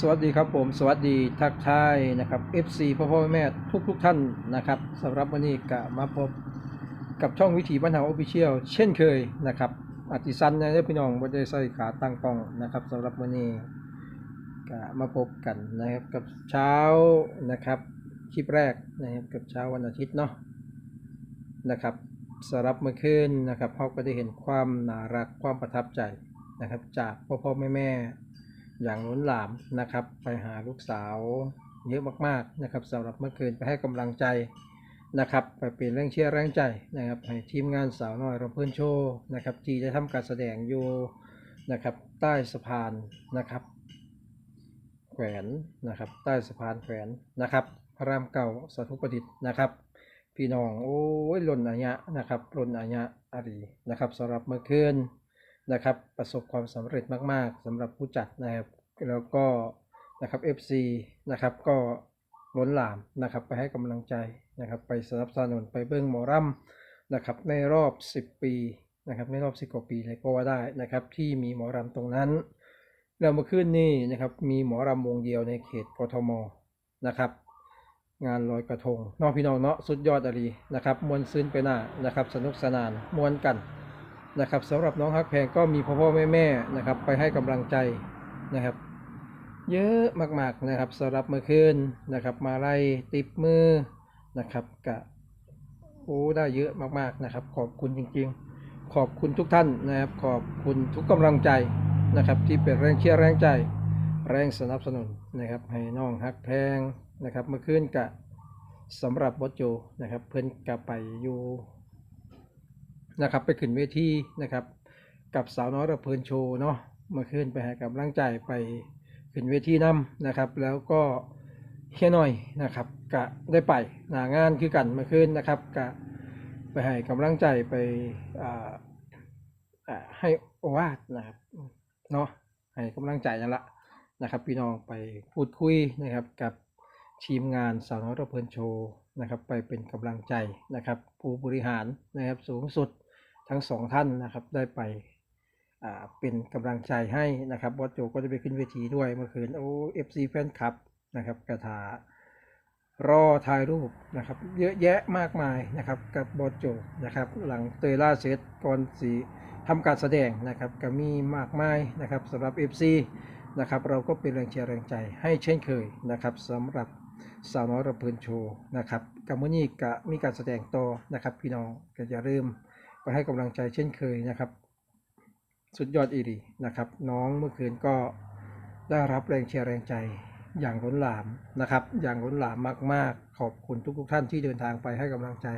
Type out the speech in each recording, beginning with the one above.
สวัสดีครับผมสวัสดีทักทายนะครับ FC พ่อพ่อแม่ทุกทุกท่านนะครับสำหรับวันนี้ก็มาพบกับช่องวิถีบ้านเฮาออฟฟิเชียลเช่นเคยนะครับอาติซันนะพี่น้องบ่ได้ใส่ขาตั้งกล้องนะครับสำหรับวันนี้ก็มาพบกันนะครับกับเช้านะครับคลิปแรกนะครับกับเช้าวันอาทิตย์เนาะนะครับสำหรับเมื่อคืนนะครับเขาก็ได้เห็นความน่ารักความประทับใจนะครับจากพ่อพ่อแม่แม่ อย่างล้นหลามนะครับ ไปหาลูกสาวเยอะมากๆนะครับสำหรับเมื่อคืนไปให้กำลังใจนะครับไปเป็นเรื่องเชื่อแรงใจนะครับให้ทีมงานสาวน้อยเราเพื่อนโชว์นะครับที่ได้ทำการแสดงอยู่นะครับใต้สะพานนะครับ แขวนนะครับใต้สะพานแขวนนะครับพระรามเก่าสาธุประดิษฐ์นะครับ พี่น้องโอ้ยล่นอายะนะครับล่นอายะอารีนะครับสำหรับเมื่อคืน นะครับ ประสบความสำเร็จมากๆสำหรับผู้จัดนะครับ แล้วก็นะครับ FC นะครับก็ล้นหลามนะครับ ไปให้กำลังใจนะครับ ไปสนับสนุนไปเบิ้องหมอรำนะครับ ในรอบ 10 ปีนะครับ ในรอบ10กว่าปีเลยก็ว่าได้นะครับ ที่มีหมอรำตรงนั้นแล้วเมื่อคืนนี้นะครับ มีหมอรำวงเดียวในเขตกทมนะครับ งานลอยกระทงน้องพี่น้องเนาะสุดยอดอะลีนะครับ มวนซึ้นไปหน้านะครับ สนุกสนานมวนกัน นะครับสำหรับน้องฮักแพงก็มีพ่อพ่อแม่แม่นะครับ ไปให้กำลังใจนะครับ เยอะมากๆนะครับสำหรับเมื่อคืนนะครับ มาไล่ติปมือนะครับกะโอ้ได้เยอะมากๆนะครับ ขอบคุณจริงๆ ขอบคุณทุกท่านนะครับ ขอบคุณทุกกำลังใจนะครับ ที่เป็นแรงเชียร์แรงใจ แรงสนับสนุนนะครับ ให้น้องฮักแพงนะครับ เมื่อคืนกะสำหรับบอสโจนะครับ เพิ่อนกะไปอยู่ นะครับ ไปขึ้นเวทีนะครับ กับสาวน้อยระเพลินโชว์เนาะมื่อคืนไปให้กำลังใจไปขึ้นเวทีนํนะครับ แล้วก็เฮียหน่อยนะครับกะได้ไปหนางานคือกันมื่อคืนนะครับกะไปให้กำลังใจไปอ่าให้โอวาทนะครับเนาะให้กำลังใจนั่นละนะครับ พี่น้องไปพูดคุยนะครับกับทีมงานสาวน้อยระเพลินโชว์นะครับ ไปเป็นกำลังใจนะครับ ผู้บริหารนะครับสูงสุด ทั้งสองท่านนะครับได้ไปเป็นกำลังใจให้นะครับบอสโจก็จะไปขึ้นเวทีด้วยเมื่อคืนโอ้เอฟซีแฟนคลับนะครับกระถารอถ่ายรูปนะครับ เยอะแยะมากมายนะครับกับบอสโจนะครับ หลังเตยล่าเสร็จก่อนสีทำการแสดงนะครับก็มีมากมายนะครับสำหรับ FC นะครับเราก็เป็นแรงเชียร์แรงใจให้เช่นเคยนะครับสำหรับสาวน้อยระเพินโชว์นะครับกับมื้อนี้ก็มีการแสดงต่อนะครับพี่น้องก็อย่าลืม ไปให้กำลังใจเช่นเคยนะครับ สุดยอดอีดีนะครับ น้องเมื่อคืนก็ได้รับแรงเชียร์แรงใจอย่างล้นหลามนะครับ อย่างล้นหลามมาก ๆ ขอบคุณทุกๆท่านที่เดินทางไปให้กำลังใจ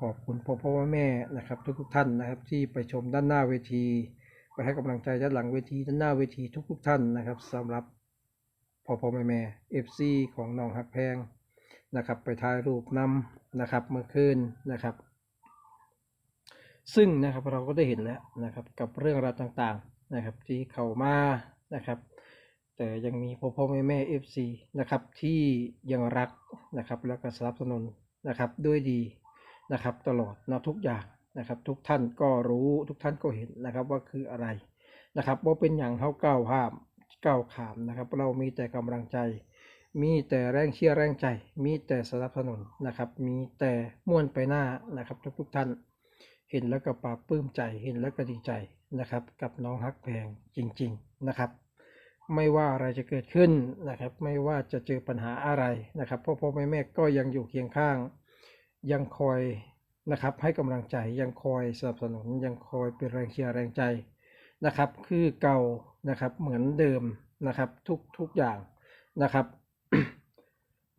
ขอบคุณพ่อพ่อแม่นะครับ ทุกๆท่านนะครับที่ไปชมด้านหน้าเวที ไปให้กำลังใจด้านหลังเวทีด้านหน้าเวทีทุกๆท่านนะครับสำหรับพ่อพ่อแม่แม่เอฟซีของน้องหักแพงนะครับ ไปถ่ายรูปนำนะครับเมื่อคืนนะครับ ซึ่งนะครับเราก็ได้เห็นแล้วนะครับกับเรื่องราวต่างๆนะครับที่เข้ามานะครับแต่ยังมีพ่อพ่อแม่แม่เอฟซีนะครับที่ยังรักนะครับแล้วก็สนับสนุนนะครับด้วยดีนะครับตลอดนะทุกอย่างนะครับทุกท่านก็รู้ทุกท่านก็เห็นนะครับว่าคืออะไรนะครับว่าเป็นอย่างเท่าก้าวภาพก้าขามนะครับ เรามีแต่กำลังใจ มีแต่แรงเชียร์แรงใจ มีแต่สนับสนุนนะครับ มีแต่ม่วนไปหน้านะครับทุกๆท่าน เห็นแล้วก็ปลาบปลื้มใจเห็นแล้วก็ดีใจนะครับ กับน้องฮักแพงจริง ๆนะครับ ไม่ว่าอะไรจะเกิดขึ้นนะครับ ไม่ว่าจะเจอปัญหาอะไรนะครับพ่อพ่อแม่แม่ก็ยังอยู่เคียงข้าง ยังคอยนะครับให้กำลังใจยังคอยสนับสนุนยังคอยเป็นแรงเชียร์แรงใจนะครับ คือเก่านะครับเหมือนเดิมนะครับทุกทุกอย่างนะครับ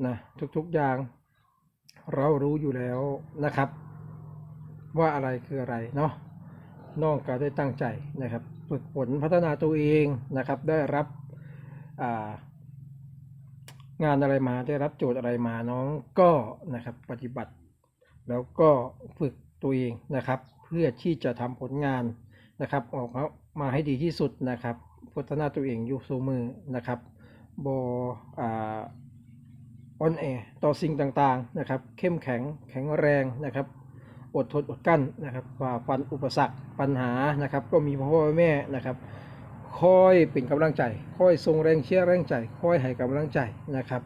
นะทุกๆอย่างเรารู้อยู่แล้วนะครับ ว่าอะไรคืออะไรเนาะน้องก็ได้ตั้งใจนะครับ ฝึกฝนพัฒนาตัวเองนะครับ ได้รับางานอะไรมาได้รับโจทย์อะไรมาน้องก็นะครับปฏิบัติ แล้วก็ฝึกตัวเองนะครับ เพื่อที่จะทำผลงานนะครับ ออกมาให้ดีที่สุดนะครับ พัฒนาตัวเองอยู่สูมือนะครับบอ่ออนแอต่อสิ่งต่างๆนะครับ เข้มแข็งแข็งแรงนะครับ อดทนอดกั้นนะครับฝ่าฟันอุปสรรคปัญหานะครับ ก็มีพ่อพ่อแม่นะครับคอยเป็นกำลังใจคอยส่งแรงเชียร์แรงใจคอยให้กำลังใจนะครับ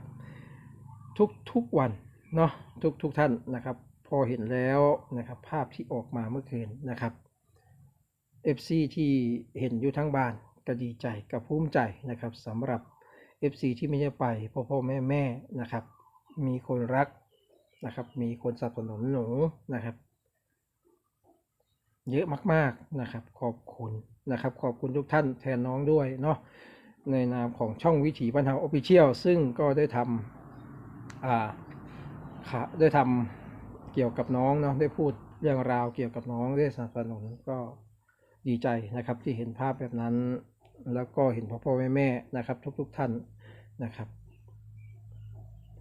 ทุกทุกวันเนาะทุกทุกท่านนะครับ พอเห็นแล้วนะครับ ภาพที่ออกมาเมื่อคืนนะครับ FC ที่เห็นอยู่ทั้งบ้านก็ดีใจกับภูมิใจนะครับสำหรับ FC ที่ไม่ได้ไปพ่อพ่อแม่แม่นะครับ มีคนรักนะครับ มีคนสนับสนุนหนูนะครับ เยอะมาก ๆนะครับ ขอบคุณนะครับ ขอบคุณทุกท่านแทนน้องด้วยเนาะในนามของช่องวิถีบ้านเฮาออฟฟิเชียลซึ่งก็ได้ทำอ่าได้ทำเกี่ยวกับน้องเนาะได้พูดเรื่องราวเกี่ยวกับน้องได้สนับสนุนก็ดีใจนะครับที่เห็นภาพแบบนั้น แล้วก็เห็นพ่อพ่อแม่แม่นะครับ ทุกๆท่านนะครับ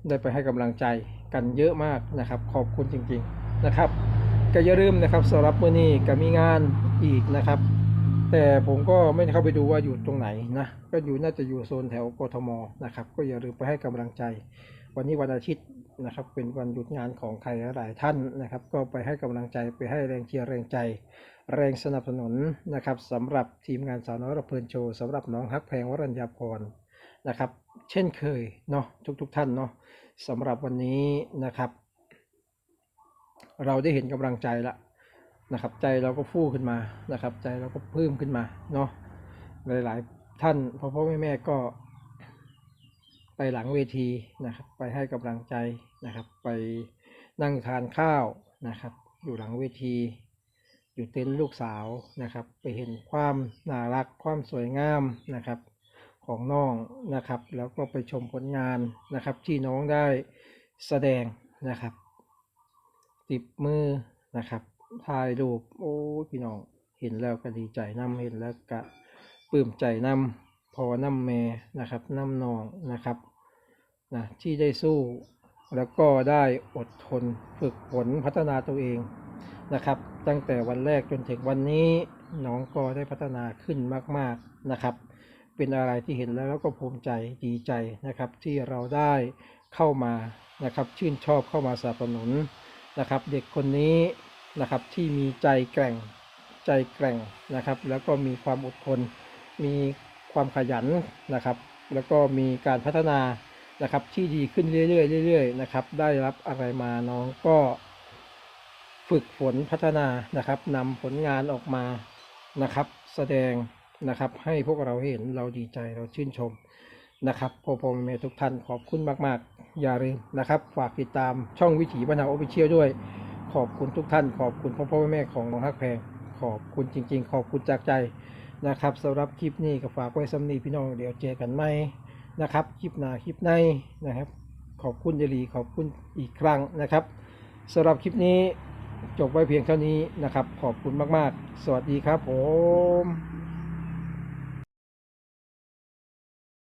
ได้ไปให้กำลังใจกันเยอะมากนะครับ ขอบคุณจริง ๆนะครับ ก็อย่าลืมนะครับสำหรับมื้อนี้ก็มีงานอีกนะครับ แต่ผมก็ไม่ได้เข้าไปดูว่าอยู่ตรงไหนนะก็อยู่น่าจะอยู่โซนแถวกทมนะครับ ก็อย่าลืมไปให้กำลังใจ วันนี้วันอาทิตย์นะครับ เป็นวันหยุดงานของใครหลายท่านนะครับ ก็ไปให้กำลังใจไปให้แรงเชียร์แรงใจ แรงสนับสนุนนะครับสำหรับทีมงานสาวน้อยระเพลินโชว์สำหรับน้องฮักแพงวรัญญาพรนะครับ เช่นเคยเนาะทุกๆทท่านเนาะสำหรับวันนี้นะครับ เราได้เห็นกำลังใจละนะครับ ใจเราก็ฟูขึ้นมานะครับ ใจเราก็เพิ่มขึ้นมาเนาะหลาย ๆ ท่านพ่อพ่อแม่แม่ก็ไปหลังเวทีนะครับ ไปให้กำลังใจนะครับ ไปนั่งทานข้าวนะครับ อยู่หลังเวที อยู่เต็นท์ลูกสาวนะครับ ไปเห็นความน่ารักความสวยงามนะครับของน้องนะครับ แล้วก็ไปชมผลงานนะครับที่น้องได้แสดงนะครับ ติบมือนะครับถ่ายรูปโอ้พี่น้องเห็นแล้วก็ดีใจน้ำเห็นแล้วก็ปลื้มใจน้ำพอน้ำแม่นะครับน้ำนองนะครับนะที่ได้สู้แล้วก็ได้อดทนฝึกฝนพัฒนาตัวเองนะครับ ตั้งแต่วันแรกจนถึงวันนี้น้องก็ได้พัฒนาขึ้นมาก ๆนะครับ เป็นอะไรที่เห็นแล้วก็ภูมิใจดีใจนะครับ ที่เราได้เข้ามานะครับ ชื่นชอบเข้ามาสนับสนุน นะครับ เด็กคนนี้นะครับที่มีใจแกร่งใจแกร่งนะครับ แล้วก็มีความอดทน มีความขยันนะครับ แล้วก็มีการพัฒนานะครับที่ดีขึ้นเรื่อยๆเรื่อยๆนะครับ ได้รับอะไรมาน้องก็ฝึกฝนพัฒนานะครับนำผลงานออกมานะครับ แสดงนะครับ ให้พวกเราเห็นเราดีใจเราชื่นชม นะครับพ่อพ่อแม่ทุกท่านขอบคุณมาก ๆ อย่าลืมนะครับ ฝากติดตามช่องวิถีบรรณาออฟฟิเชียลด้วย ขอบคุณทุกท่าน ขอบคุณพ่อพ่อแม่ของน้องฮักแพงขอบคุณจริง ๆ ขอบคุณจากใจนะครับสำหรับคลิปนี้ก็ฝากไว้สำนีพี่น้องเดี๋ยวเจอกันใหม่นะครับคลิปหน้าคลิปในนะครับ ขอบคุณเยลีขอบคุณอีกครั้งนะครับสำหรับคลิปนี้จบไว้เพียงเท่านี้นะครับ ขอบคุณมาก ๆ สวัสดีครับผม